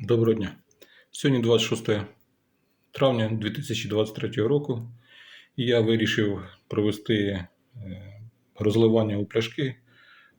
Доброго дня. Сьогодні 26 травня 2023 року. І я вирішив провести е, розливання у пляшки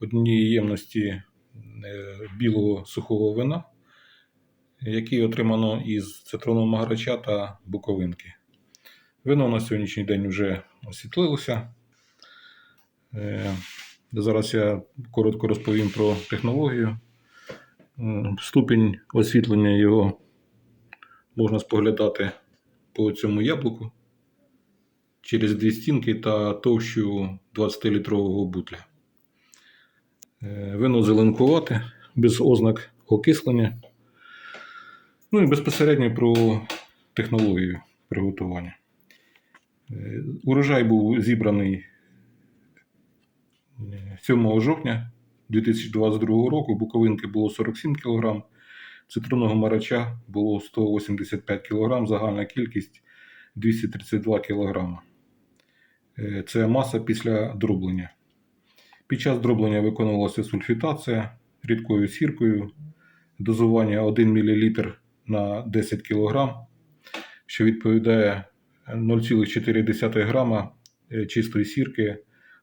однієї ємності е, білого сухого вина, який отримано із цитронового гарача та буковинки. Вино на сьогоднішній день вже освітлилося. Е, Зараз я коротко розповім про технологію. Ступінь освітлення його можна споглядати по цьому яблуку через дві стінки та товщу 20-літрового бутля. Е, Вино зеленкувате, без ознак окислення. Ну і безпосередньо про технологію приготування. Е, Урожай був зібраний е, 7 жовтня 2022 року буковинки було 47 кг, цитронного марача було 185 кг, загальна кількість 232 кг. Е, Це маса після дроблення. Під час дроблення виконувалася сульфітація рідкою сіркою, дозування 1 мл на 10 кг, що відповідає 0,4 грама е, чистої сірки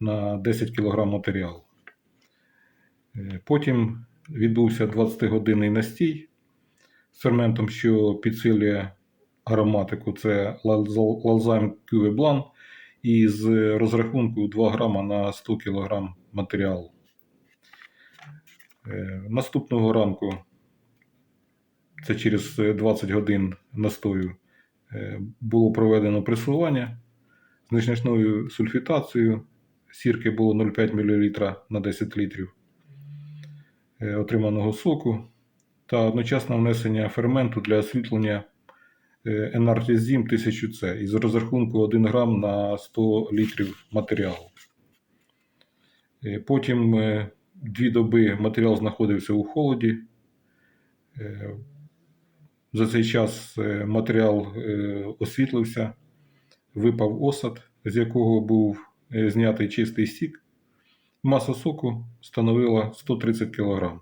на 10 кг матеріалу. Е, Потім відбувся 20-годинний настій з ферментом, що підсилює ароматику. Це лалзайм Blanc і з розрахунку 2 грама на 100 кг матеріалу. Е, Наступного ранку, це через 20 годин настою, е, було проведено пресування з незначною сульфітацією. Сірки було 0,5 мл на 10 літрів отриманого соку та одночасне внесення ферменту для освітлення е, енартезім 1000C із розрахунку 1 грам на 100 літрів матеріалу. Е, Потім е, дві доби матеріал знаходився у холоді. Е, За цей час е, матеріал е, освітлився, випав осад, з якого був е, знятий чистий сік. Маса соку становила 130 кг.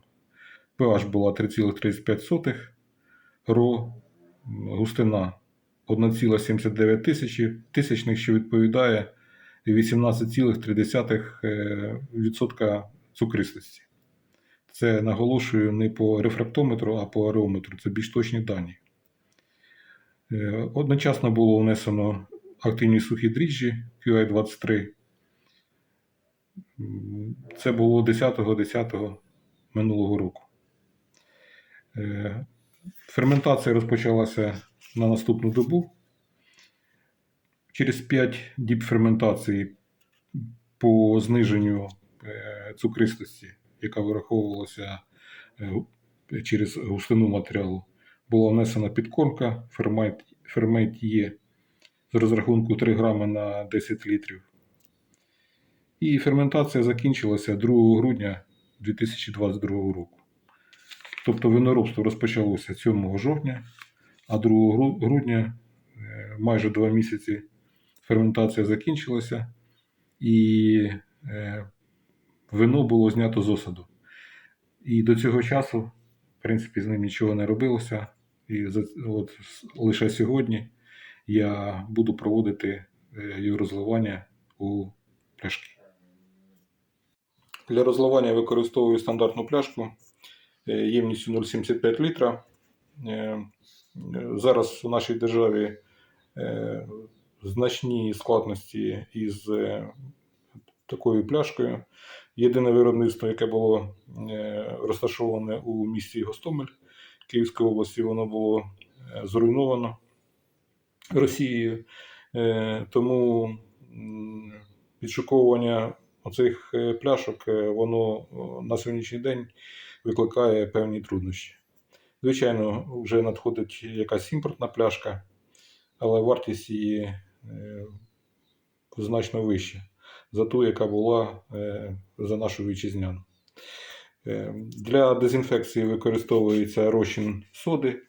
pH була 3,35, ро густина 1,79 тисячних, що відповідає 18,3% цукристості. Це наголошую не по рефрактометру, а по ареометру. Це більш точні дані. Е, Одночасно було внесено активні сухі дріжджі QI-23. Це було 10.10 минулого року. Е, Ферментація розпочалася на наступну добу. Через 5 діб ферментації по зниженню е, цукристості, яка вираховувалася е, через густину матеріалу, була внесена підкормка фермент Є з розрахунку 3 грами на 10 літрів. І ферментація закінчилася 2 грудня 2022 року. Тобто виноробство розпочалося 7 жовтня, а 2 грудня, е, майже 2 місяці, ферментація закінчилася, і е, вино було знято з осаду. І до цього часу, в принципі, з ним нічого не робилося. І от лише сьогодні я буду проводити е, його розливання у пляшки. Для розливання використовую стандартну пляшку е, ємністю 0,75 літра. Е, Зараз у нашій державі е, значні складності із такою пляшкою. Єдине виробництво, яке було розташоване у місті Гостомель Київської області, воно було зруйновано Росією. Тому м, підшуковування оцих е, пляшок, е, воно на сьогоднішній день викликає певні труднощі. Звичайно, вже надходить якась імпортна пляшка, але вартість її е, значно вища за ту, яка була е, за нашу вітчизняну. Е, Для дезінфекції використовується розчин соди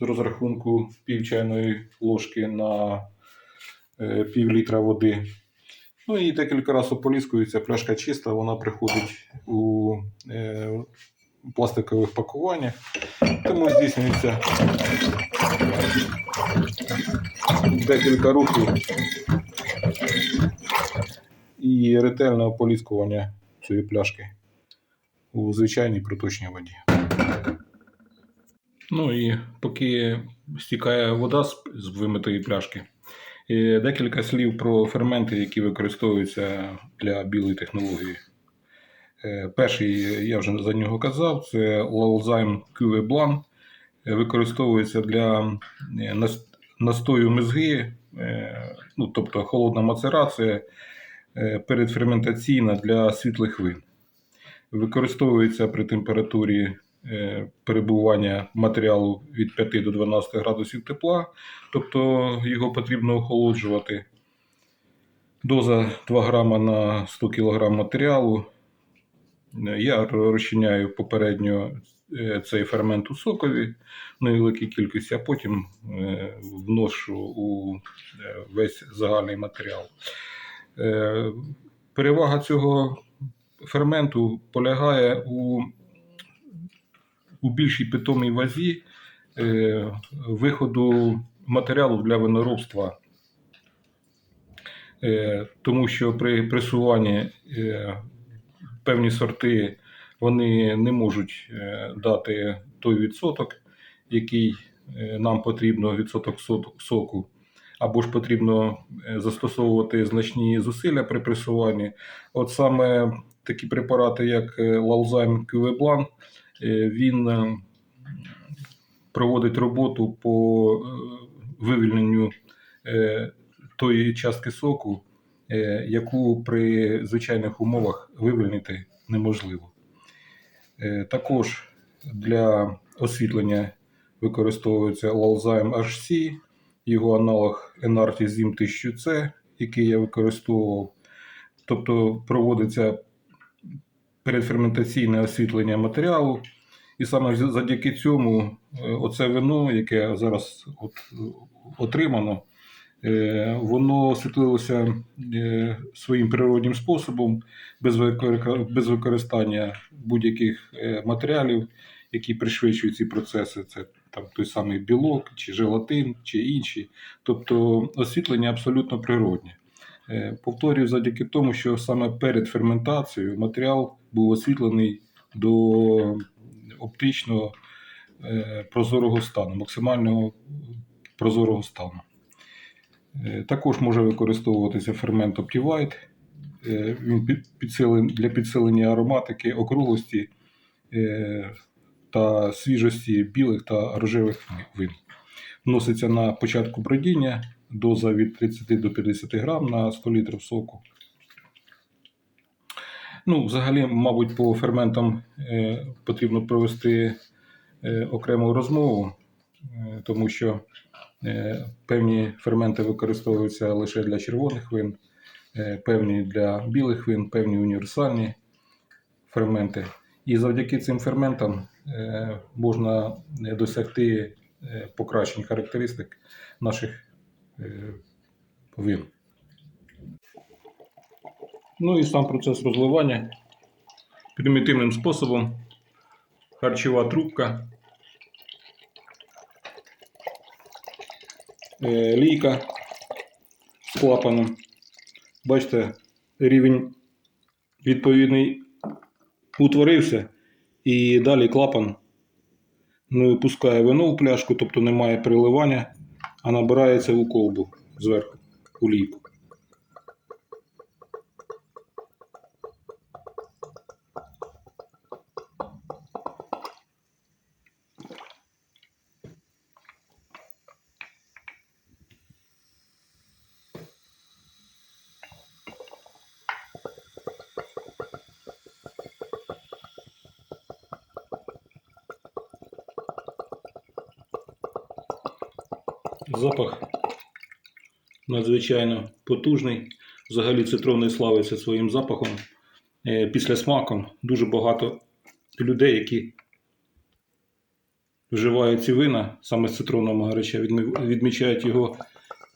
з розрахунку пів чайної ложки на е, пів літра води. Ну і декілька разів ополіскується, пляшка чиста, вона приходить у е, пластикових пакуваннях, тому здійснюється декілька рухів і ретельне ополіскування цієї пляшки у звичайній проточній воді. Ну і поки стікає вода з, вимитої пляшки, е, декілька слів про ферменти, які використовуються для білої технології. Е, Перший, я вже за нього казав, це Blanc. Е, Використовується для е, настою мезги, е, ну, тобто холодна мацерація передферментаційна для світлих вин. Використовується при температурі перебування матеріалу від 5 до 12 градусів тепла, тобто його потрібно охолоджувати. Доза 2 грама на 100 кг матеріалу. Е, Я розчиняю попередньо е, цей фермент у сокові в невеликій кількості, а потім е, вношу у е, весь загальний матеріал. Е, Перевага цього ферменту полягає у, у більшій питомій вазі е, виходу матеріалу для виноробства. Е, тому що при пресуванні е, певні сорти вони не можуть е, дати той відсоток, який е, нам потрібно, відсоток соку, або ж потрібно е, застосовувати значні зусилля при пресуванні. От саме такі препарати, як Blanc, е, він е, проводить роботу по е, вивільненню е, тої частки соку, е, яку при звичайних умовах вивільнити неможливо. Е, Також для освітлення використовується Lauzyme HC, його аналог Enartizim 1000C, який я використовував. Тобто проводиться передферментаційне освітлення матеріалу. І саме завдяки цьому е, оце вино, яке зараз от, отримано, е, воно освітлилося е, своїм природнім способом, без використання будь-яких матеріалів, які пришвидшують ці процеси. Це там той самий білок, чи желатин, чи інші. Тобто освітлення абсолютно природне. Повторюю, завдяки тому, що саме перед ферментацією матеріал був освітлений до оптично е, прозорого стану, максимального прозорого стану. Е, Також може використовуватися фермент Optivite. Е, Він для підсилення ароматики, округлості та свіжості білих та рожевих вин. Вноситься на початку бродіння, доза від 30 до 50 грам на 100 літрів соку. Ну, взагалі, мабуть, по ферментам е, потрібно провести е, окрему розмову, е, тому що певні ферменти використовуються лише для червоних вин, певні для білих вин, певні універсальні ферменти. І завдяки цим ферментам можна досягти покращень характеристик наших вин. Ну і сам процес розливання примітивним способом. Харчова трубка, е, лійка з клапаном. Бачите, рівень відповідний утворився, і далі клапан не випускає вино у пляшку, тобто немає приливання, а набирається у колбу зверху у лійку. Запах надзвичайно потужний. Взагалі цитровний славиться своїм запахом. Е, Після смаком дуже багато людей, які вживають ці вина саме з цитровного гаряча, відмічають його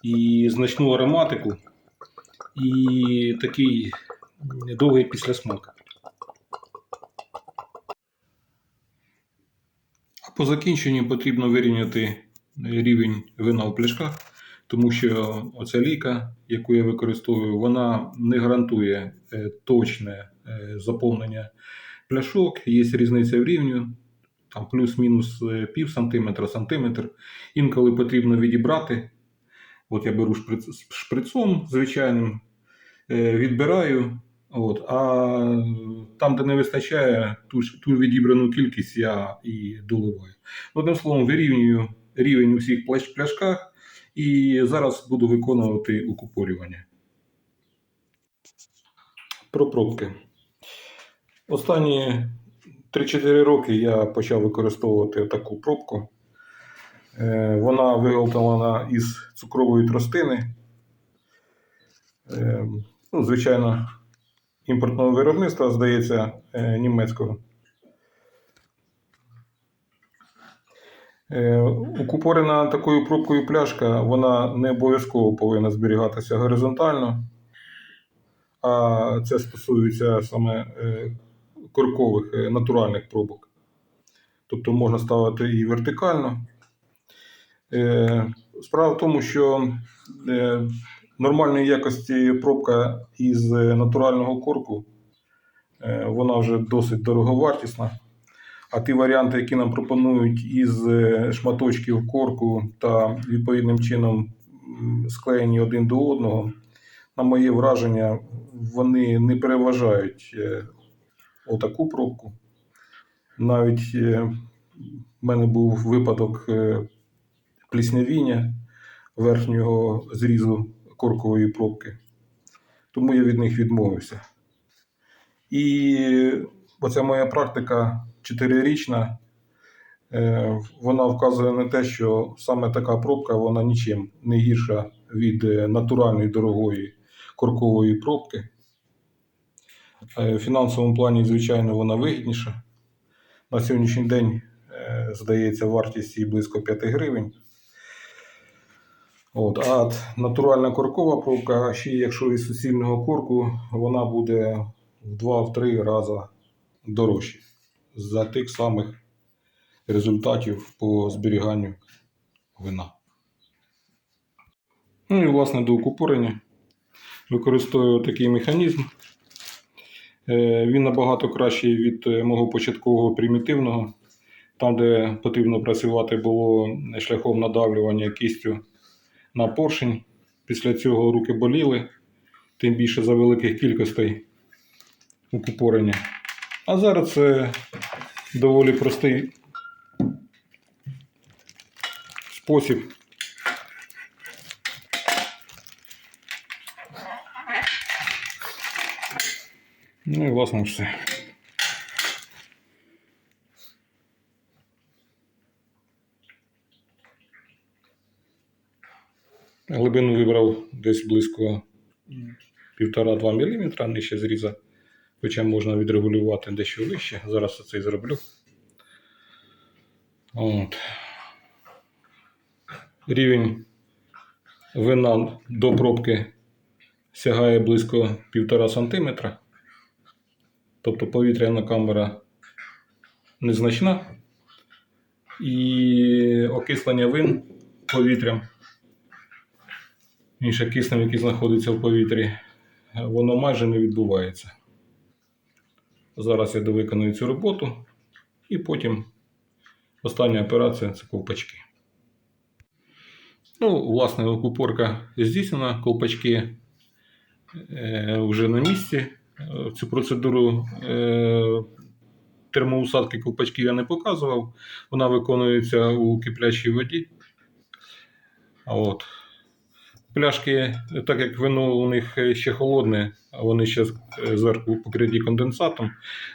і значну ароматику, і такий довгий післясмак. По закінченню потрібно вирівняти рівень вина в пляшках, тому що оця ліка, яку я використовую, вона не гарантує е, точне е, заповнення пляшок. Є різниця в рівню, там плюс-мінус е, пів сантиметра, сантиметр. Інколи потрібно відібрати. От я беру шприцом звичайним, відбираю. От, а там, де не вистачає, ту, ту відібрану кількість я і доливаю. Одним словом, вирівнюю рівень у всіх пляшках і зараз буду виконувати укупорювання. Про пробки. Останні 3-4 роки я почав використовувати таку пробку. Е, Вона виготовлена із цукрової тростини. Е, Ну, звичайно, імпортного виробництва, здається, е, німецького. Укупорена такою пробкою пляшка, вона не обов'язково повинна зберігатися горизонтально, а це стосується саме е, коркових е, натуральних пробок. Тобто можна ставити і вертикально. Е, Справа в тому, що е, нормальної якості пробка із е, натурального корку, е, вона вже досить дороговартісна. А ті варіанти, які нам пропонують із е, шматочків корку та відповідним чином склеєні один до одного, на моє враження, вони не переважають е, отаку пробку. Навіть е, в мене був випадок пліснявіння верхнього зрізу коркової пробки. Тому я від них відмовився. І оця моя практика чотирирічна, е, вона вказує на те, що саме така пробка вона нічим не гірша від е, натуральної дорогої коркової пробки. Е, В фінансовому плані, звичайно, вона вигідніша. На сьогоднішній день, здається, вартість її близько 5 гривень. От, а натуральна коркова пробка, ще якщо із суцільного корку, вона буде в 2-3 рази дорожче за тих самих результатів по зберіганню вина. Ну і власне до укупорення використовую такий механізм. Е, Він набагато кращий від е, мого початкового примітивного. Там, де потрібно працювати було шляхом надавлювання кістю на поршень. Після цього руки боліли, тим більше за великих кількостей укупорення. А зараз це доволі простий спосіб. Ну і власне все. Глибину вибрав десь близько 1,5-2 мм нижче зріза. Хоча можна відрегулювати дещо вище. Зараз це і зроблю. От. Рівень вина до пробки сягає близько 1,5 см. Тобто повітряна камера незначна. І окислення вин повітрям, інше киснем, який знаходиться в повітрі, воно майже не відбувається. Зараз я довиконую цю роботу і потім остання операція це ковпачки. Ну, власне, окупорка здійснена, ковпачки е, вже на місці. Е, Цю процедуру е, термоусадки ковпачків я не показував. Вона виконується у киплячій воді. От. Пляшки, так як вино у них ще холодне, а вони ще е, зверху покриті конденсатом,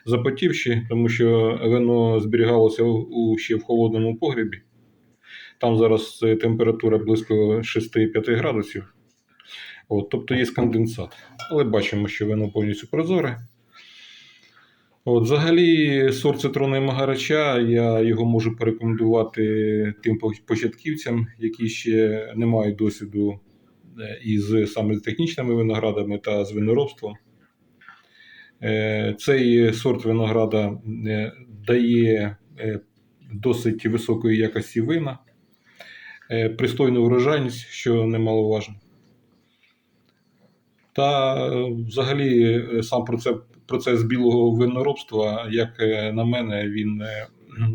запотівші, тому що вино зберігалося у, ще в холодному погребі. Там зараз е, температура близько 6-5 градусів. От, тобто є конденсат. Але бачимо, що вино повністю прозоре. От, взагалі, сорт цитронної магарача, я його можу порекомендувати тим початківцям, які ще не мають досвіду із саме технічними виноградами та з виноробством. Е, Цей сорт винограда е, дає е, досить високої якості вина, е, пристойну врожайність, що немаловажно. Та е, взагалі е, сам процес, процес білого виноробства, як е, на мене, він е,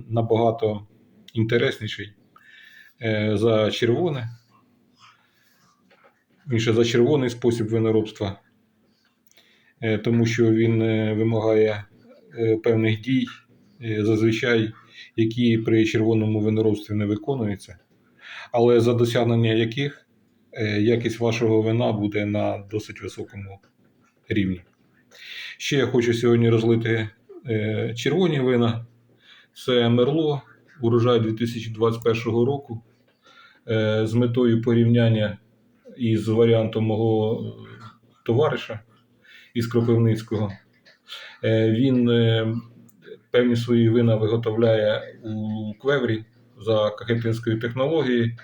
набагато інтересніший е, за червоне. Інше за червоний спосіб виноробства, Е, тому що він е, вимагає е, певних дій, зазвичай, які при червоному виноробстві не виконуються, але за досягнення яких якість вашого вина буде на досить високому рівні. Ще я хочу сьогодні розлити червоні вина. Це Мерло, урожай 2021 року. З метою порівняння із варіантом мого е, товариша із Кропивницького. Е, Він е, певні свої вина виготовляє у Квеврі за кахетинською технологією.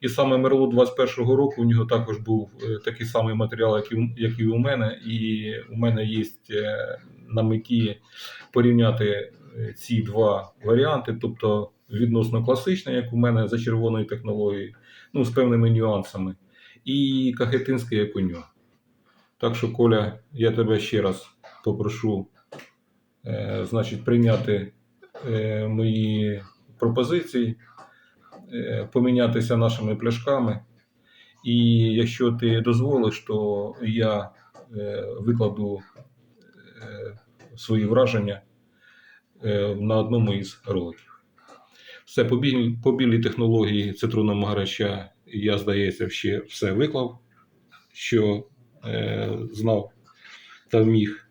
І саме Мерло 21-го року у нього також був такий самий матеріал, як і, у- мене. І у мене є на меті порівняти ці два варіанти, тобто відносно класичний, як у мене за червоною технологією, ну з певними нюансами, і кахетинський, як у нього. Так що, Коля, я тебе ще раз попрошу е, значить, прийняти е, мої пропозиції, е, помінятися нашими пляшками. І якщо ти дозволиш, то я е, викладу е, свої враження е, на одному із роликів. Все по білій, технології цитруном гарача я, здається, ще все виклав, що е, знав та вміг.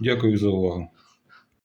Дякую за увагу.